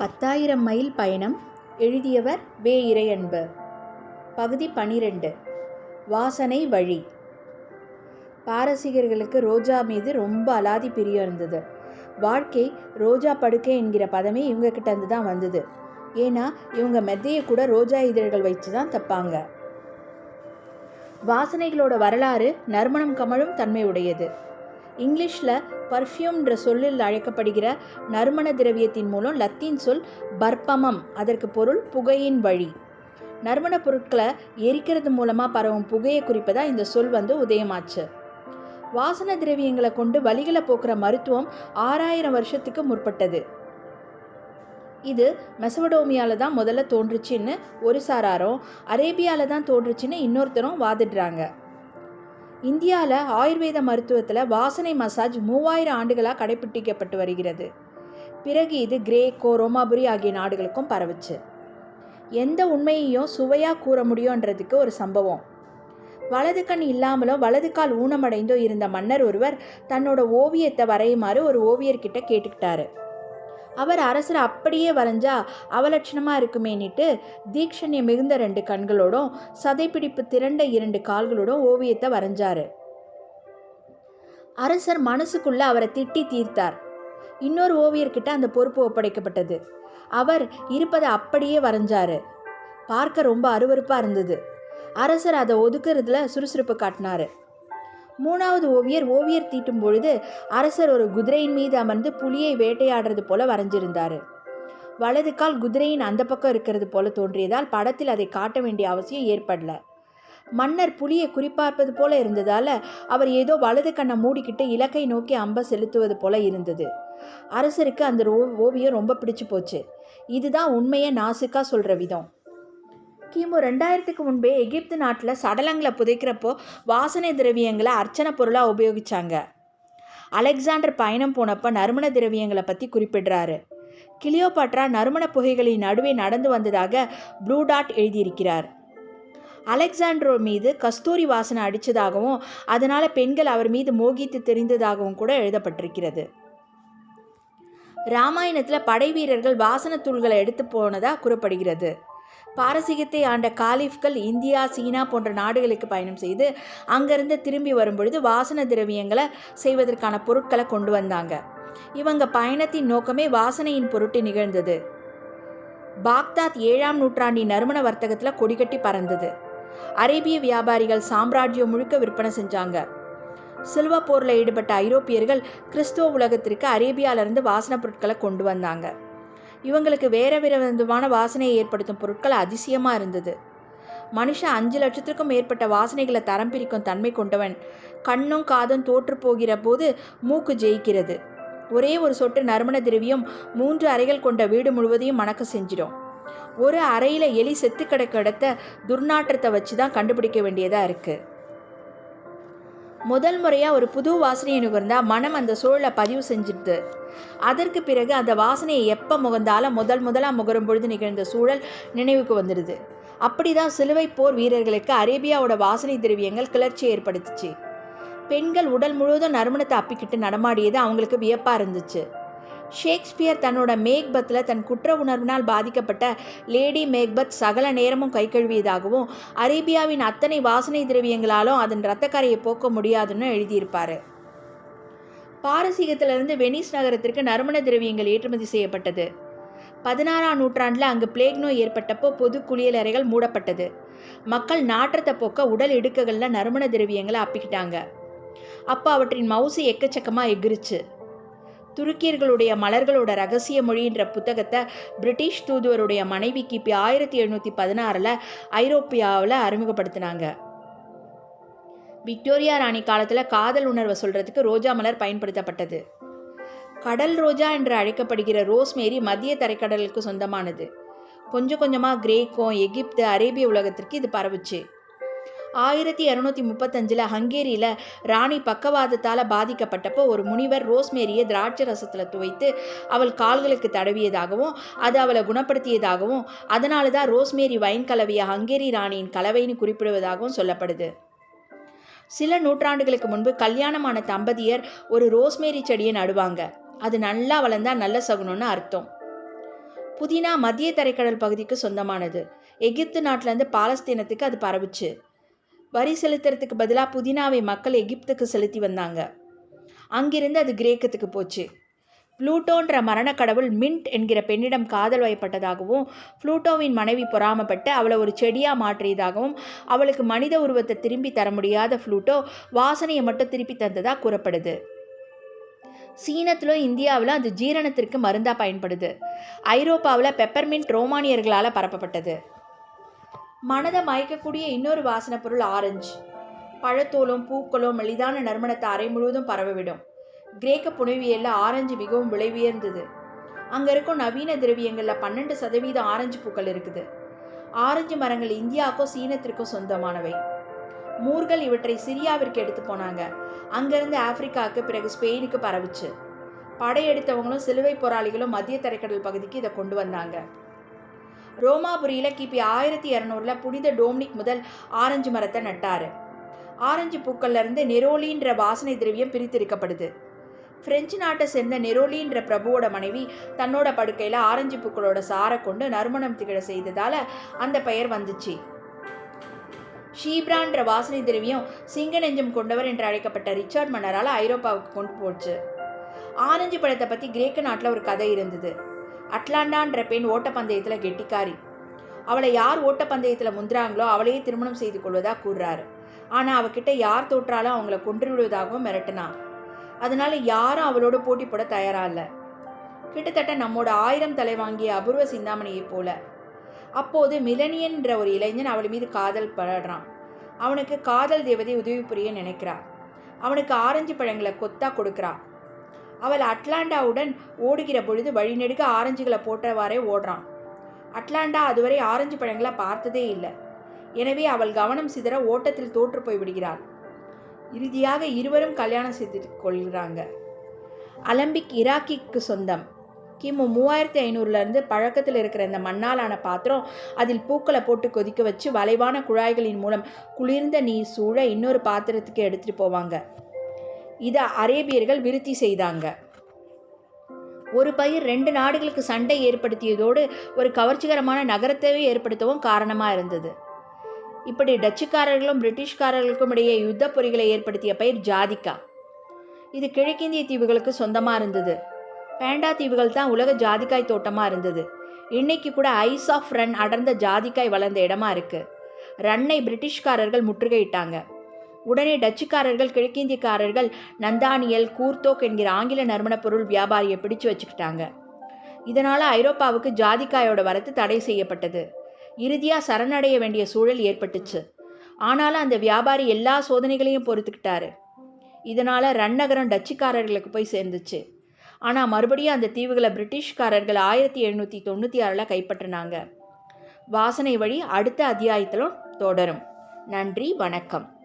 பத்தாயிரம் மைல் பயணம் எழுதியவர் வே. இறையன்பு. பகுதி பனிரெண்டு. வாசனை வழி. பாரசீகர்களுக்கு ரோஜா மீது ரொம்ப அலாதி பிரியம் இருந்தது. வாழ்க்கை ரோஜா படுக்கை என்கிற பதமே இவங்க இருந்து தான் வந்தது. ஏன்னா இவங்க மெத்தையை கூட ரோஜா இதழ்கள் வச்சு தான் தப்பாங்க. வாசனைகளோட வரலாறு நறுமணம் கமழும் தன்மை உடையது இங்கிலீஷில் பர்ஃப்யூம்ன்ற சொல்லில் அழைக்கப்படுகிற நறுமண திரவியத்தின் மூலம் லத்தீன் சொல் பர்பமம் அதற்கு பொருள் புகையின் வழி. நறுமணப் பொருட்களை எரிக்கிறது மூலமாக பரவும் புகையை குறிப்பதாக இந்த சொல் வந்து உதயமாச்சு. வாசன திரவியங்களை கொண்டு வழிகளை போக்குற மருத்துவம் ஆறாயிரம் வருஷத்துக்கு முற்பட்டது. இது மெசவடோமியாவில் தான் முதல்ல தோன்றுச்சுன்னு ஒரு சாராரும் அரேபியாவில் தான் தோன்றுச்சுன்னு இன்னொருத்தரும் வாதிடுறாங்க. இந்தியாவில் ஆயுர்வேத மருத்துவத்தில் வாசனை மசாஜ் மூவாயிரம் ஆண்டுகளாக கடைபிடிக்கப்பட்டு வருகிறது. பிறகு இது கிரேக்கோ ரோமாபுரி ஆகிய நாடுகளுக்கும் பரவுச்சு. எந்த உண்மையையும் சுவையாக கூற முடியுன்றதுக்கு ஒரு சம்பவம். வலது கண் இல்லாமலோ வலது கால் ஊனமடைந்தோ இருந்த மன்னர் ஒருவர் தன்னோட ஓவியத்தை வரையுமாறு ஒரு ஓவியர்கிட்ட கேட்டுக்கிட்டாரு. அவர் அரசரை அப்படியே வரைஞ்சா அவலட்சணமாக இருக்குமேனிட்டு தீக்ஷண்ய மிகுந்த ரெண்டு கண்களோடும் சதைப்பிடிப்பு திரண்ட இரண்டு கால்களோடும் ஓவியத்தை வரைஞ்சாரு. அரசர் மனசுக்குள்ள அவரை திட்டி தீர்த்தார். இன்னொரு ஓவியர்கிட்ட அந்த பொறுப்பு ஒப்படைக்கப்பட்டது. அவர் இருப்பதை அப்படியே வரைஞ்சாரு. பார்க்க ரொம்ப அருவருப்பாக இருந்தது. அரசர் அதை ஒதுக்குறதுல சுறுசுறுப்பு காட்டினாரு. மூணாவது ஓவியர் ஓவியர் தீட்டும் பொழுது அரசர் ஒரு குதிரையின் மீது அமர்ந்து புலியை வேட்டையாடுறது போல வரைஞ்சிருந்தார். வலது கால் குதிரையின் அந்த பக்கம் இருக்கிறது போல தோன்றியதால் படத்தில் அதை காட்ட வேண்டிய அவசியம் ஏற்படல. மன்னர் புலியை குறிப்பார்ப்பது போல இருந்ததால் அவர் ஏதோ வலது கண்ணை மூடிக்கிட்டு இலக்கை நோக்கி அம்ப செலுத்துவது போல இருந்தது. அரசருக்கு அந்த ஓவியம் ரொம்ப பிடிச்சு போச்சு. இதுதான் உண்மையை நாசுக்கா சொல்கிற விதம். கிமு ரெண்டாயிரத்துக்கு முன்பே எகிப்து நாட்டில் சடலங்களை புதைக்கிறப்போ வாசனை திரவியங்களை அர்ச்சனை பொருளாக உபயோகித்தாங்க அலெக்சாண்டர் பயணம் போனப்போ நறுமண திரவியங்களை பற்றி குறிப்பிடுறாரு. கிளியோபாட்ரா நறுமண புகைகளின் நடுவே நடந்து வந்ததாக ப்ளூ டாட் எழுதியிருக்கிறார். அலெக்சாண்ட்ரோ மீது கஸ்தூரி வாசனை அடித்ததாகவும் அதனால் பெண்கள் அவர் மீது மோகித்து தெரிந்ததாகவும் கூட எழுதப்பட்டிருக்கிறது. ராமாயணத்தில் படை வீரர்கள் வாசனத் தூள்களை எடுத்து போனதாக கூறப்படுகிறது. பாரசீகத்தை ஆண்ட காலிஃப்கள் இந்தியா சீனா போன்ற நாடுகளுக்கு பயணம் செய்து அங்கிருந்து திரும்பி வரும்பொழுது வாசன திரவியங்களை செய்வதற்கான பொருட்களை கொண்டு வந்தாங்க. இவங்க பயணத்தின் நோக்கமே வாசனையின் பொருட்டு நிகழ்ந்தது. பாக்தாத் ஏழாம் நூற்றாண்டின் நறுமண வர்த்தகத்தில் கொடிகட்டி பறந்தது. அரேபிய வியாபாரிகள் சாம்ராஜ்யம் முழுக்க விற்பனை செஞ்சாங்க. சில்வ போரில் ஈடுபட்ட ஐரோப்பியர்கள் கிறிஸ்துவ உலகத்திற்கு அரேபியாவிலிருந்து வாசனைப் பொருட்களை கொண்டு வந்தாங்க. இவங்களுக்கு வேற வேற விதமான வாசனையை ஏற்படுத்தும் பொருட்கள் அதிசயமாக இருந்தது. மனுஷன் அஞ்சு லட்சத்திற்கும் மேற்பட்ட வாசனைகளை தரம் பிரிக்கும் தன்மை கொண்டவன். கண்ணும் காதும் தோற்று போகிற போது மூக்கு ஜெயிக்கிறது. ஒரே ஒரு சொட்டு நறுமண திரவியம் மூன்று அறைகள் கொண்ட வீடு முழுவதையும் மணக்க செஞ்சிடும். ஒரு அறையில் எலி செத்து கிடக்க இடத்த துர்நாற்றத்தை வச்சு தான் கண்டுபிடிக்க வேண்டியதாக இருக்குது முதல் முறையாக ஒரு புது வாசனையை நுகர்ந்தால் மனம் அந்த சூழலை பதிவு செஞ்சிடுது. அதற்கு பிறகு அந்த வாசனையை எப்போ முகந்தாலும் முதல் முதலாக முகரும் பொழுது நிகழ்ந்த சூழல் நினைவுக்கு வந்துடுது. அப்படி தான் சிலுவை போர் வீரர்களுக்கு அரேபியாவோட வாசனை திரவியங்கள் கிளர்ச்சி ஏற்படுத்துச்சு. பெண்கள் உடல் முழுவதும் நறுமணத்தை அப்பிக்கிட்டு நடமாடியது அவங்களுக்கு வியப்பாக இருந்துச்சு. ஷேக்ஸ்பியர் தன்னோட மேக்பத்தில் தன் குற்ற உணர்வினால் பாதிக்கப்பட்ட லேடி மேக்பத் சகல நேரமும் கை கழுவியதாகவும் அரேபியாவின் அத்தனை வாசனை திரவியங்களாலும் அதன் இரத்தக்கரையை போக்க முடியாதுன்னு எழுதியிருப்பார். பாரசீகத்திலிருந்து வெனிஸ் நகரத்திற்கு நறுமண திரவியங்கள் ஏற்றுமதி செய்யப்பட்டது. பதினாறாம் நூற்றாண்டில் அங்கு பிளேக் நோய் ஏற்பட்டப்போ பொது குளியலறைகள் மூடப்பட்டது. மக்கள் நாற்றத்தை போக்க உடல் இடுக்குகளில் நறுமண திரவியங்களை அப்பிக்கிட்டாங்க. அப்போ அவற்றின் மவுசு எக்கச்சக்கமாக எகிரிச்சு. துருக்கியர்களுடைய மலர்களோட ரகசிய மொழின்ற புத்தகத்தை பிரிட்டிஷ் தூதுவருடைய மனைவி கிபி ஆயிரத்தி எழுநூற்றி பதினாறில் ஐரோப்பியாவில் அறிமுகப்படுத்தினாங்க. விக்டோரியா ராணி காலத்தில் காதல் உணர்வை சொல்கிறதுக்கு ரோஜா மலர் பயன்படுத்தப்பட்டது. கடல் ரோஜா என்று அழைக்கப்படுகிற ரோஸ்மேரி மத்திய தரைக்கடலுக்கு சொந்தமானது. கொஞ்சம் கொஞ்சமாக கிரேக்கம் எகிப்து அரேபிய உலகத்திற்கு இது பரவுச்சு. ஆயிரத்தி இரநூத்தி முப்பத்தஞ்சில் ஹங்கேரியில் ராணி பக்கவாதத்தால் பாதிக்கப்பட்டப்போ ஒரு முனிவர் ரோஸ்மேரியை திராட்சை ரசத்தில் துவைத்து அவள் கால்களுக்கு தடவியதாகவும் அது அவளை குணப்படுத்தியதாகவும் அதனால தான் ரோஸ்மேரி வைன் கலவையை ஹங்கேரி ராணியின் கலவைன்னு குறிப்பிடுவதாகவும் சொல்லப்படுது. சில நூற்றாண்டுகளுக்கு முன்பு கல்யாணமான தம்பதியர் ஒரு ரோஸ்மேரி செடியை நடுவாங்க. அது நல்லா வளர்ந்தா நல்ல சகுனம்னு அர்த்தம். புதினா மத்திய தரைக்கடல் பகுதிக்கு சொந்தமானது. எகிப்து நாட்டிலேருந்து பாலஸ்தீனத்துக்கு அது பரவுச்சு. வரி செலுத்துறதுக்கு பதிலாக புதினாவை மக்கள் எகிப்துக்கு செலுத்தி வந்தாங்க. அங்கிருந்து அது கிரேக்கத்துக்கு போச்சு. ப்ளூட்டோன்ற மரணக்கடவுள் மின்ட் என்கிற பெண்ணிடம் காதல் வயப்பட்டதாகவும் ப்ளூட்டோவின் மனைவி பொறாமப்பட்டு அவளை ஒரு செடியாக மாற்றியதாகவும் அவளுக்கு மனித உருவத்தை திரும்பி தர முடியாத ப்ளூட்டோ வாசனையை மட்டும் திருப்பி தந்ததாக கூறப்படுது. சீனத்திலும் இந்தியாவிலும் அது ஜீரணத்திற்கு மருந்தாக பயன்படுது. ஐரோப்பாவில் பெப்பர்மின்ட் ரோமானியர்களால் பரப்பப்பட்டது. மனதை மயக்கக்கூடிய இன்னொரு வாசனை பொருள் ஆரஞ்சு. பழத்தோலும் பூக்களும் மெலிதான நறுமணத்தை அறை முழுவதும் பரவவிடும். கிரேக்க புனைவியலில் ஆரஞ்சு மிகவும் விலை உயர்ந்தது. அங்கே இருக்கும் நவீன திரவியங்களில் பன்னெண்டு சதவீதம் ஆரஞ்சு பூக்கள் இருக்குது. ஆரஞ்சு மரங்கள் இந்தியாவுக்கும் சீனத்திற்கும் சொந்தமானவை. மூர்கள் இவற்றை சிரியாவிற்கு எடுத்து போனாங்க. அங்கேருந்து ஆப்பிரிக்காவுக்கு பிறகு ஸ்பெயினுக்கு பரவிச்சு. படையெடுத்தவங்களும் சிலுவை போராளிகளும் மத்திய தரைக்கடல் பகுதிக்கு இதை கொண்டு வந்தாங்க. ரோமாபுரியில் கிபி ஆயிரத்தி இரநூறில் புனித டோம்னிக் முதல் ஆரஞ்சு மரத்தை நட்டார். ஆரஞ்சு பூக்கள்லேருந்து நெரோலின்ற வாசனை திரவியம் பிரித்தெடுக்கப்படுது பிரெஞ்சு நாட்டை சேர்ந்த நெரோலின்ற பிரபுவோட மனைவி தன்னோட படுக்கையில் ஆரஞ்சு பூக்களோட சாரை கொண்டு நறுமணம் திகழ செய்ததால் அந்த பெயர் வந்துச்சு. ஷீப்ரான்ற வாசனை திரவியம் சிங்க நெஞ்சம் கொண்டவர் என்று அழைக்கப்பட்ட ரிச்சர்ட் மன்னரால் ஐரோப்பாவுக்கு கொண்டு போச்சு. ஆரஞ்சு பழத்தை பற்றி கிரேக்க நாட்டில் ஒரு கதை இருந்தது. அட்லாண்டான்ற பெண் ஓட்டப்பந்தயத்தில் கெட்டிக்காரி. அவளை யார் ஓட்டப்பந்தயத்தில் முந்துறாங்களோ அவளையே திருமணம் செய்து கொள்வதாக கூறுறாரு. ஆனால் அவகிட்ட யார் தோற்றாலும் அவங்கள கொன்று விடுவதாகவும் மிரட்டினான் அதனால யாரும் அவளோட போட்டி போட தயாராக இல்லை. கிட்டத்தட்ட நம்மோட ஆயிரம் தலை வாங்கிய அபூர்வ சிந்தாமணியைப் போல. அப்போது மிலனியன்ற ஒரு இளைஞன் அவள் மீது காதல் படுறான். அவனுக்கு காதல் தேவதை உதவி புரிய நினைக்கிறாள் அவனுக்கு ஆரஞ்சு பழங்களை கொத்தா கொடுக்குறா. அவள் அட்லாண்டாவுடன் ஓடுகிற பொழுது வழிநெடுக ஆரஞ்சுகளை போட்டவாறே ஓடுறான். அட்லாண்டா அதுவரை ஆரஞ்சு பழங்களை பார்த்ததே இல்லை. எனவே அவள் கவனம் சிதற ஓட்டத்தில் தோற்று போய் விடுகிறாள். இறுதியாக இருவரும் கல்யாணம் செய்து கொள்கிறாங்க. அலம்பிக் இராக்கிக்கு சொந்தம். கிமு மூவாயிரத்தி ஐநூறுலேருந்து பழக்கத்தில் இருக்கிற இந்த மண்ணாலான பாத்திரம் அதில் பூக்களை போட்டு கொதிக்க வச்சு வளைவான குழாய்களின் மூலம் குளிர்ந்த நீர் சூழ இன்னொரு பாத்திரத்துக்கு எடுத்துகிட்டு போவாங்க. இதை அரேபியர்கள் விருத்தி செய்தாங்க. ஒரு பயிர் ரெண்டு நாடுகளுக்கு சண்டை ஏற்படுத்தியதோடு ஒரு கவர்ச்சிகரமான நகரத்தையே ஏற்படுத்தவும் காரணமாக இருந்தது. இப்படி டச்சுக்காரர்களும் பிரிட்டிஷ்காரர்களுக்கும் இடையே யுத்த பொறிகளை ஏற்படுத்திய பயிர் ஜாதிக்கா இது கிழக்கிந்திய தீவுகளுக்கு சொந்தமாக இருந்தது. பேண்டா தீவுகள் தான் உலக ஜாதிக்காய் தோட்டமாக இருந்தது. இன்னைக்கு கூட ஐஸ் ஆஃப் ரன் அடர்ந்த ஜாதிக்காய் வளர்ந்த இடமா இருக்கு. ரன்னை பிரிட்டிஷ்காரர்கள் முற்றுகையிட்டாங்க. உடனே டச்சுக்காரர்கள் கிழக்கிந்தியக்காரர்கள் நந்தானியல் கூர்த்தோக் என்கிற ஆங்கில நறுமணப் பொருள் வியாபாரியை பிடிச்சு வச்சுக்கிட்டாங்க. இதனால் ஐரோப்பாவுக்கு ஜாதிக்காயோட வரத்து தடை செய்யப்பட்டது. இறுதியாக சரணடைய வேண்டிய சூழல் ஏற்பட்டுச்சு. ஆனாலும் அந்த வியாபாரி எல்லா சோதனைகளையும் பொறுத்துக்கிட்டாரு. இதனால் ரன்னகரம் டச்சுக்காரர்களுக்கு போய் சேர்ந்துச்சு. ஆனால் மறுபடியும் அந்த தீவுகளை பிரிட்டிஷ்காரர்கள் ஆயிரத்தி எழுநூற்றி தொண்ணூற்றி ஆறில் கைப்பற்றினாங்க. வாசனை வழி அடுத்த அத்தியாயத்திலும் தொடரும். நன்றி வணக்கம்.